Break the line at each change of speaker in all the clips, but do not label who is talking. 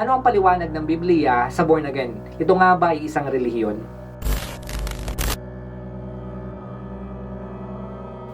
Ano ang paliwanag ng Biblia sa born again? Ito nga ba ay isang relihiyon?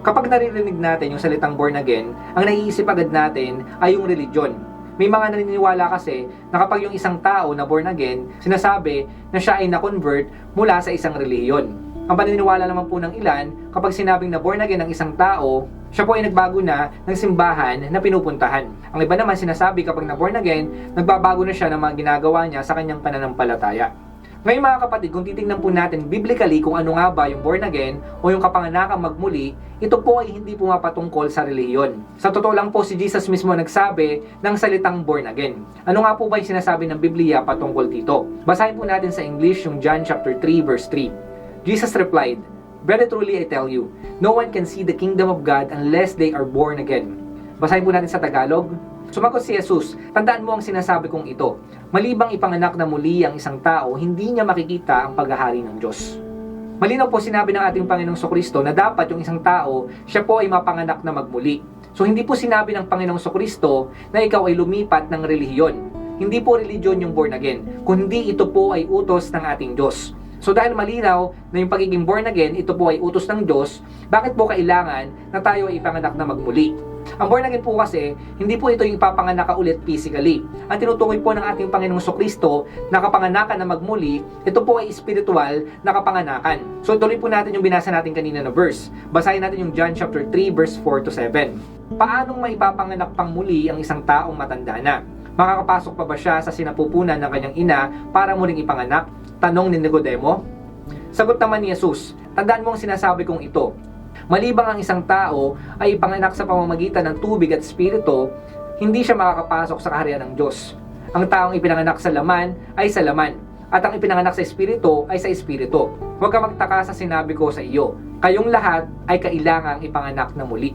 Kapag naririnig natin yung salitang born again, ang naiisip agad natin ay yung religion. May mga naniniwala kasi na kapag yung isang tao na born again, sinasabi na siya ay na-convert mula sa isang relihiyon. Ang paniniwala naman po ng ilan, kapag sinabing na born again ng isang tao, siya po ay nagbago na ng simbahan na pinupuntahan. Ang iba naman sinasabi kapag na born again, nagbabago na siya ng mga ginagawa niya sa kanyang pananampalataya. Ngayon mga kapatid, kung titingnan po natin biblically kung ano nga ba yung born again o yung kapanganakang magmuli, ito po ay hindi pumapatungkol sa reliyon. Sa totoo lang po si Jesus mismo nagsabi ng salitang born again. Ano nga po ba yung sinasabi ng Biblia patungkol dito? Basahin po natin sa English yung John chapter 3 verse 3. Jesus replied, Very truly I tell you, no one can see the kingdom of God unless they are born again. Basahin po natin sa Tagalog. Sumagot si Jesus, tandaan mo ang sinasabi kong ito. Malibang ipanganak na muli ang isang tao, hindi niya makikita ang paghahari ng Diyos. Malinaw po sinabi ng ating Panginoong Sokristo na dapat yung isang tao, siya po ay mapanganak na magmuli. So hindi po sinabi ng Panginoong Sokristo na ikaw ay lumipat ng relihiyon. Hindi po religion yung born again, kundi ito po ay utos ng ating Diyos. So dahil malinaw na yung pagiging born again, ito po ay utos ng Diyos, bakit po kailangan na tayo ay ipanganak na magmuli? Ang born again po kasi, hindi po ito yung ipapanganak ka ulit physically. Ang tinutukoy po ng ating Panginoong Kristo na kapanganakan na magmuli, ito po ay spiritual na kapanganakan. So tuloy po natin yung binasa natin kanina na verse. Basahin natin yung John chapter 3 verse 4 to 7. Paanong maipapanganak pang muli ang isang taong matanda na? Makakapasok pa ba siya sa sinapupunan ng kanyang ina para muling ipanganak? Tanong ni Nicodemo. Sagot naman ni Jesus, tandaan mo ang sinasabi kong ito. Malibang ang isang tao ay ipanganak sa pamamagitan ng tubig at spirito, hindi siya makakapasok sa kaharian ng Diyos. Ang taong ipinanganak sa laman ay sa laman, at ang ipinanganak sa espiritu ay sa espiritu. Huwag ka magtaka sa sinabi ko sa iyo. Kayong lahat ay kailangang ipanganak na muli.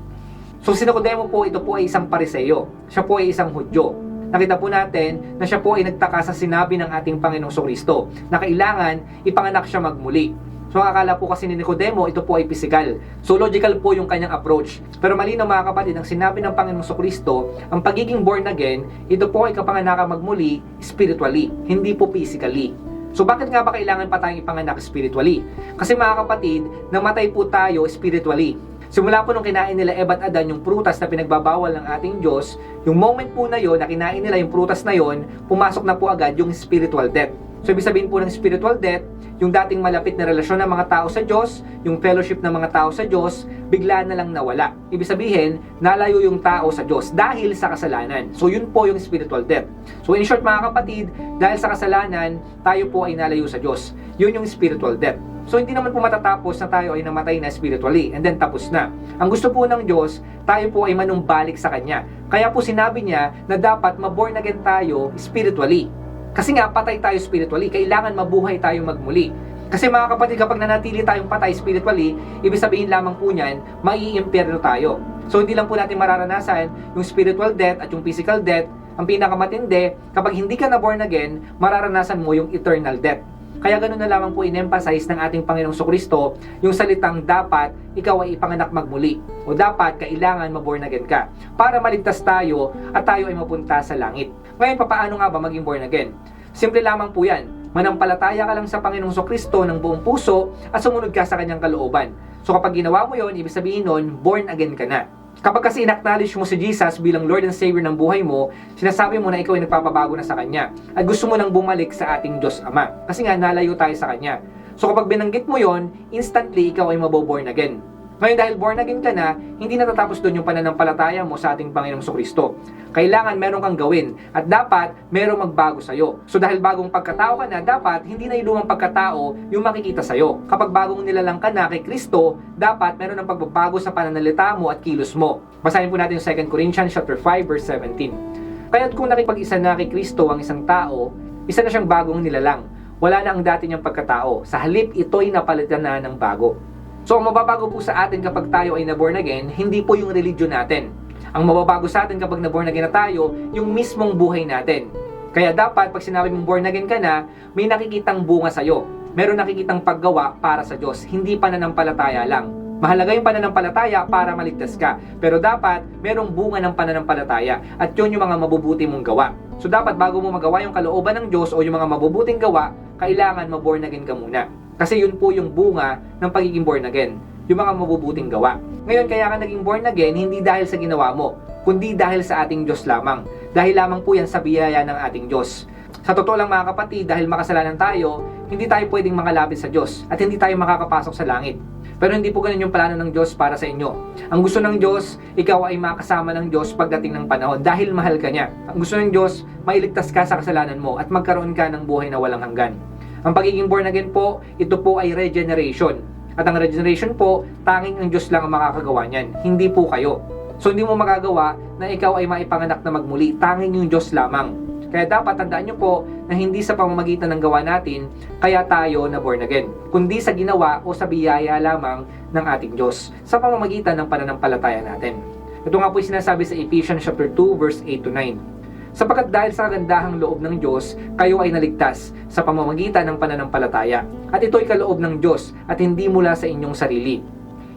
So si Nicodemo po, ito po ay isang pariseyo. Siya po ay isang Hudyo. Nakita po natin na siya po ay nagtaka sa sinabi ng ating Panginoong Kristo na kailangan ipanganak siya magmuli. So akala po kasi ni Nicodemo, ito po ay physical. So logical po yung kanyang approach. Pero malinaw mga kapatid, ang sinabi ng Panginoong Kristo, ang pagiging born again, ito po ay kapanganaka magmuli spiritually, hindi po physically. So bakit nga ba kailangan pa tayong ipanganak spiritually? Kasi mga kapatid, namatay po tayo spiritually. Simula po nung kinain nila Eva at Adan yung prutas na pinagbabawal ng ating Diyos, yung moment po na yon na kinain nila yung prutas na yon, pumasok na po agad yung spiritual death. So ibig sabihin po ng spiritual death, yung dating malapit na relasyon ng mga tao sa Diyos, yung fellowship ng mga tao sa Diyos, bigla na lang nawala. Ibig sabihin, nalayo yung tao sa Diyos dahil sa kasalanan. So yun po yung spiritual death. So in short mga kapatid, dahil sa kasalanan, tayo po ay nalayo sa Diyos. Yun yung spiritual death. So hindi naman po matatapos na tayo ay namatay na spiritually and then tapos na. Ang gusto po ng Diyos, tayo po ay manumbalik sa Kanya. Kaya po sinabi niya na dapat maborn again tayo spiritually. Kasi nga patay tayo spiritually, kailangan mabuhay tayo magmuli. Kasi mga kapatid, kapag nanatili tayong patay spiritually, ibig sabihin lamang po niyan, maiimpyerno tayo. So hindi lang po natin mararanasan yung spiritual death at yung physical death. Ang pinakamatindi, kapag hindi ka na born again, mararanasan mo yung eternal death. Kaya ganoon na lamang po in-emphasize ng ating Panginoong Kristo yung salitang dapat ikaw ay ipanganak magmuli o dapat kailangan maborn again ka para maligtas tayo at tayo ay mapunta sa langit. Ngayon, papaano nga ba maging born again? Simple lamang po yan. Manampalataya ka lang sa Panginoong Kristo ng buong puso at sumunod ka sa kanyang kalooban. So kapag ginawa mo yon, ibig sabihin nun, born again ka na. Kapag kasi in-acknowledge mo si Jesus bilang Lord and Savior ng buhay mo, sinasabi mo na ikaw ay nagpapabago na sa Kanya. At gusto mo nang bumalik sa ating Diyos Ama. Kasi nga, nalayo tayo sa Kanya. So kapag binanggit mo yon, instantly ikaw ay maboborn again. Ngayon dahil born again ka na, hindi natatapos doon yung pananampalataya mo sa ating Panginoong Kristo. Kailangan meron kang gawin at dapat merong magbago sa'yo. So dahil bagong pagkatao ka na, dapat hindi na yung lumang pagkatao yung makikita sa'yo. Kapag bagong nilalang ka na kay Kristo, dapat meron ng pagbabago sa pananalita mo at kilos mo. Basahin po natin yung 2 Corinthians chapter 5 verse 17. Kaya't kung nakipag-isa na kay Kristo ang isang tao, isa na siyang bagong nilalang. Wala na ang dati niyang pagkatao. Sa halip, ito'y napalitan na ng bago. So, ang mababago po sa atin kapag tayo ay na-born again, hindi po yung religion natin. Ang mababago sa atin kapag na-born again na tayo, yung mismong buhay natin. Kaya dapat, pag sinabi mong born again ka na, may nakikitang bunga sa'yo. Meron nakikitang paggawa para sa Diyos, hindi pananampalataya lang. Mahalaga yung pananampalataya para maligtas ka. Pero dapat merong bunga ng pananampalataya at yun yung mga mabubuti mong gawa. So dapat bago mo magawa yung kalooban ng Diyos o yung mga mabubuting gawa, kailangan maborn again ka muna. Kasi yun po yung bunga ng pagiging born again. Yung mga mabubuting gawa. Ngayon kaya ka naging born again hindi dahil sa ginawa mo, kundi dahil sa ating Diyos lamang. Dahil lamang po yan sa biyaya ng ating Diyos. Sa totoo lang mga kapatid, dahil makasalanan tayo, hindi tayo pwedeng makalapit sa Diyos at hindi tayo makakapasok sa langit. Pero hindi po ganun yung plano ng Diyos para sa inyo. Ang gusto ng Diyos, ikaw ay makasama ng Diyos pagdating ng panahon dahil mahal ka niya. Ang gusto ng Diyos, mailigtas ka sa kasalanan mo at magkaroon ka ng buhay na walang hanggan. Ang pagiging born again po, ito po ay regeneration. At ang regeneration po, tanging ang Diyos lang ang makakagawa niyan, hindi po kayo. So hindi mo magagawa na ikaw ay maipanganak na magmuli, tanging yung Diyos lamang. Kaya dapat tandaan nyo po na hindi sa pamamagitan ng gawa natin, kaya tayo na born again, kundi sa ginawa o sa biyaya lamang ng ating Diyos, sa pamamagitan ng pananampalataya natin. Ito nga po yung sinasabi sa Ephesians chapter 2 verse 8 to 9. Sapagkat dahil sa kagandahang loob ng Diyos, kayo ay naligtas sa pamamagitan ng pananampalataya. At ito'y kaloob ng Diyos at hindi mula sa inyong sarili.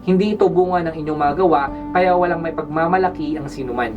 Hindi ito bunga ng inyong mga gawa, kaya walang may pagmamalaki ang sinuman.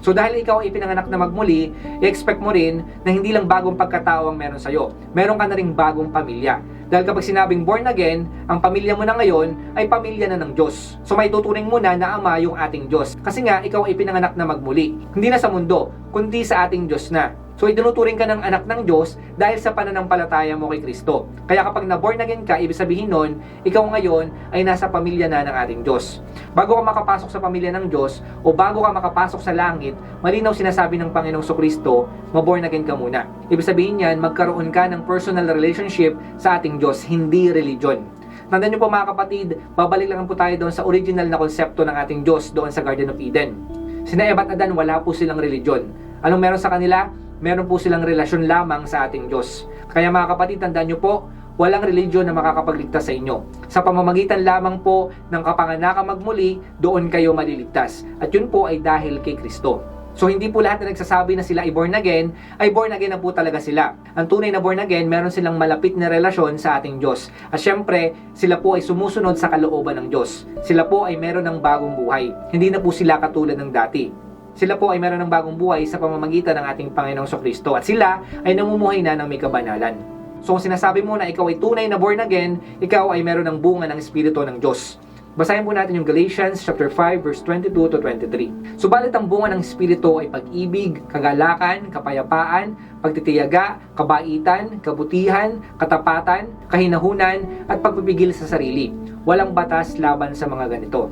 So dahil ikaw ay pinanganak na magmuli, i-expect mo rin na hindi lang bagong pagkatao ang meron sa'yo. Meron ka na ring bagong pamilya. Dahil kapag sinabing born again, ang pamilya mo na ngayon ay pamilya na ng Diyos. So may tuturing mo na na Ama yung ating Diyos. Kasi nga, ikaw ay pinanganak na magmuli. Hindi na sa mundo, kundi sa ating Diyos na. So itinuturing ka ng anak ng Diyos dahil sa pananampalataya mo kay Kristo. Kaya kapag na-born again ka, ibig sabihin nun, ikaw ngayon ay nasa pamilya na ng ating Diyos. Bago ka makapasok sa pamilya ng Diyos o bago ka makapasok sa langit, malinaw sinasabi ng Panginoong Kristo, maborn again ka muna. Ibig sabihin yan, magkaroon ka ng personal relationship sa ating Diyos, hindi religion. Tandaan niyo po mga kapatid, babalik lang po tayo doon sa original na konsepto ng ating Diyos doon sa Garden of Eden. Sina Eva at Adan, wala po silang religion. Anong meron sa kanila? Meron po silang relasyon lamang sa ating Diyos. Kaya mga kapatid, tandaan niyo po, walang religion na makakapagligtas sa inyo. Sa pamamagitan lamang po ng kapanganakang magmuli, doon kayo maliligtas. At yun po ay dahil kay Kristo. So hindi po lahat na nagsasabi na sila ay born again, ay born again na po talaga sila. Ang tunay na born again, meron silang malapit na relasyon sa ating Diyos. At syempre, sila po ay sumusunod sa kalooban ng Diyos. Sila po ay meron ng bagong buhay. Hindi na po sila katulad ng dati. Sila po ay meron ng bagong buhay sa pamamagitan ng ating Panginoong Kristo at sila ay namumuhay na ng may kabanalan. So kung sinasabi mo na ikaw ay tunay na born again, ikaw ay meron ng bunga ng Espiritu ng Diyos. Basahin po natin yung Galatians chapter 5 verse 22 to 23. Subalit ang bunga ng Espiritu ay pag-ibig, kagalakan, kapayapaan, pagtitiyaga, kabaitan, kabutihan, katapatan, kahinahunan, at pagpipigil sa sarili. Walang batas laban sa mga ganito.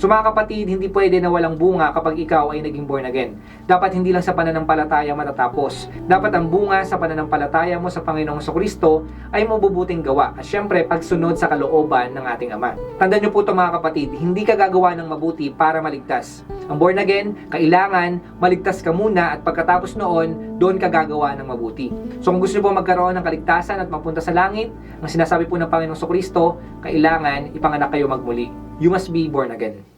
So mga kapatid, hindi pwede na walang bunga kapag ikaw ay naging born again. Dapat hindi lang sa pananampalataya matatapos. Dapat ang bunga sa pananampalataya mo sa Panginoong Kristo ay mabubuting gawa. At syempre, pagsunod sa kalooban ng ating Ama. Tandaan niyo po ito mga kapatid, hindi ka gagawa ng mabuti para maligtas. Ang born again, kailangan maligtas ka muna at pagkatapos noon, doon ka gagawa ng mabuti. So kung gusto niyo po magkaroon ng kaligtasan at mapunta sa langit, ang sinasabi po ng Panginoong Kristo, kailangan ipanganak kayo magmuli. You must be born again.